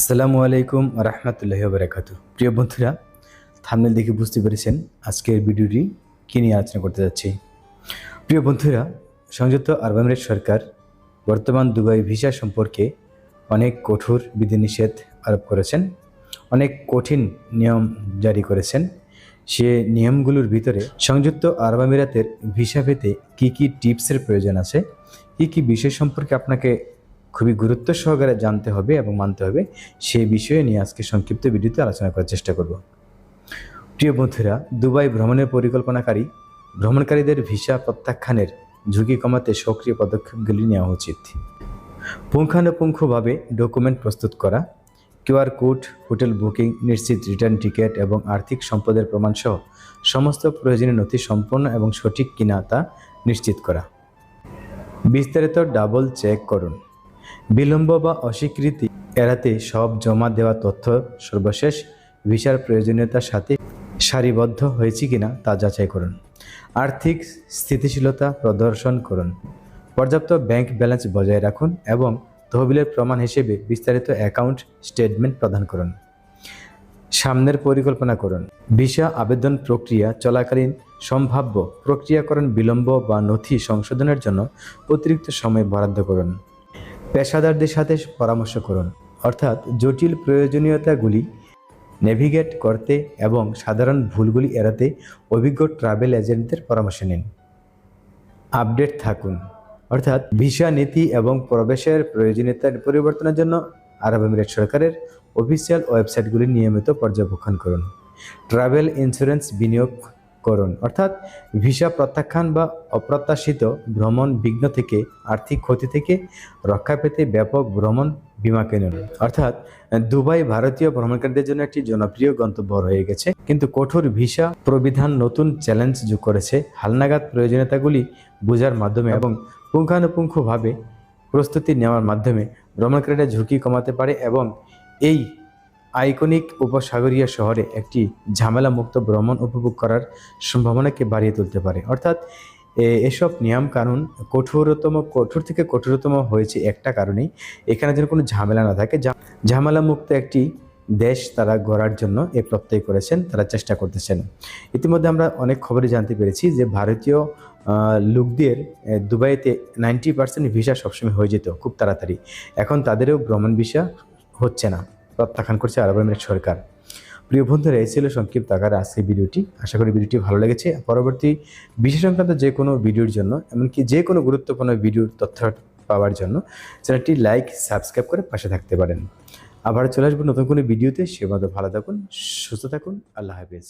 আসসালামু আলাইকুম রহমতুল্লাহ বারাকাত প্রিয় বন্ধুরা, থামনেল দেখে বুঝতে পেরেছেন আজকের ভিডিওটি কী নিয়ে আলোচনা করতে যাচ্ছি। প্রিয় বন্ধুরা, সংযুক্ত আরব আমিরাত সরকার বর্তমান দুবাই ভিসা সম্পর্কে অনেক কঠোর বিধিনিষেধ আরোপ করেছেন, অনেক কঠিন নিয়ম জারি করেছেন। সে নিয়মগুলোর ভিতরে সংযুক্ত আরব আমিরাতের ভিসা পেতে কী কী টিপসের প্রয়োজন আছে, কী কী বিষয় সম্পর্কে আপনাকে খুবই গুরুত্ব সহকারে জানতে হবে এবং মানতে হবে সেই বিষয়ে নিয়ে আজকে সংক্ষিপ্ত ভিডিওতে আলোচনা করার চেষ্টা করব। প্রিয় বন্ধুরা, দুবাই ভ্রমণের পরিকল্পনাকারী ভ্রমণকারীদের ভিসা প্রত্যাখ্যানের ঝুঁকি কমাতে সক্রিয় পদক্ষেপগুলি নেওয়া উচিত। পুঙ্খানুপুঙ্খভাবে ডকুমেন্ট প্রস্তুত করা কিউআর কোড, হোটেল বুকিং, নিশ্চিত রিটার্ন টিকিট এবং আর্থিক সম্পদের প্রমাণ সহ সমস্ত প্রয়োজনীয় নথি সম্পন্ন এবং সঠিক কিনা তা নিশ্চিত করা। বিস্তারিত ডাবল চেক করুন। বিলম্ব বা অস্বীকৃতি এড়াতে সব জমা দেওয়া তথ্য সর্বশেষ ভিসার প্রয়োজনীয়তার সাথে সারিবদ্ধ হয়েছে কিনা তা যাচাই করুন। আর্থিক স্থিতিশীলতা প্রদর্শন করুন। পর্যাপ্ত ব্যাংক ব্যালেন্স বজায় রাখুন এবং তহবিলের প্রমাণ হিসেবে বিস্তারিত অ্যাকাউন্ট স্টেটমেন্ট প্রদান করুন। সামনের পরিকল্পনা করুন। ভিসা আবেদন প্রক্রিয়া চলাকালীন সম্ভাব্য প্রক্রিয়াকরণ বিলম্ব বা নথি সংশোধনের জন্য অতিরিক্ত সময় বরাদ্দ করুন। পেশাদারদের সাথে পরামর্শ করুন। অর্থাৎ জটিল প্রয়োজনীয়তাগুলি নেভিগেট করতে এবং সাধারণ ভুলগুলি এড়াতে অভিজ্ঞ ট্রাভেল এজেন্টদের পরামর্শ নিন। আপডেট থাকুন। অর্থাৎ ভিসা নীতি এবং প্রবেশের প্রয়োজনীয়তার পরিবর্তনের জন্য আরব আমিরাত সরকারের অফিসিয়াল ওয়েবসাইটগুলি নিয়মিত পর্যবেক্ষণ করুন। ট্রাভেল ইন্স্যুরেন্স বিনিয়োগ করুন। অর্থাৎ ভিসা প্রত্যাখ্যান বা অপ্রত্যাশিত ভ্রমণ বিঘ্ন থেকে, আর্থিক ক্ষতি থেকে রক্ষা পেতে ব্যাপক ভ্রমণ বিমা কিনুন। অর্থাৎ দুবাই ভারতীয় ভ্রমণকারীদের জন্য একটি জনপ্রিয় গন্তব্য রয়ে গেছে। কিন্তু কঠোর ভিসা প্রবিধান নতুন চ্যালেঞ্জ যোগ করেছে। হালনাগাদ প্রয়োজনীয়তাগুলি বোঝার মাধ্যমে এবং পুঙ্খানুপুঙ্খভাবে প্রস্তুতি নেওয়ার মাধ্যমে ভ্রমণকারীরা ঝুঁকি কমাতে পারে এবং এই আইকনিক উপসাগরীয় শহরে একটি ঝামেলামুক্ত ভ্রমণ উপভোগ করার সম্ভাবনাকে বাড়িয়ে তুলতে পারে। অর্থাৎ এসব নিয়ম কানুন কঠোরতম, কঠোর থেকে কঠোরতম হয়েছে একটা কারণেই এখানে যেন কোনো ঝামেলা না থাকে। ঝামেলামুক্ত একটি দেশ তারা গড়ার জন্য এ প্রত্যয় করেছেন, তারা চেষ্টা করতেছেন। ইতিমধ্যে আমরা অনেক খবরে জানতে পেরেছি যে ভারতীয় লোকদের দুবাইতে নাইনটি পার্সেন্ট ভিসা সবসময় হয়ে যেত খুব তাড়াতাড়ি। এখন তাদেরও ভ্রমণ ভিসা হচ্ছে না। প্রত্যাখ্যান করছে আরব আমিরাত সরকার। প্রিয় বন্ধুরা, এই ছিল সংক্ষিপ্ত আকারে আজকের ভিডিওটি। আশা করি ভিডিওটি ভালো লেগেছে। পরবর্তী বিশেষ সংক্রান্ত যে কোনো ভিডিওর জন্য, এমনকি যে কোনো গুরুত্বপূর্ণ ভিডিওর তথ্য পাওয়ার জন্য, চ্যানেলটি লাইক, সাবস্ক্রাইব করে পাশে থাকতে পারেন। আবার চলে আসব নতুন কোনো ভিডিওতে। সে মতো ভালো থাকুন, সুস্থ থাকুন। আল্লাহ হাফিজ।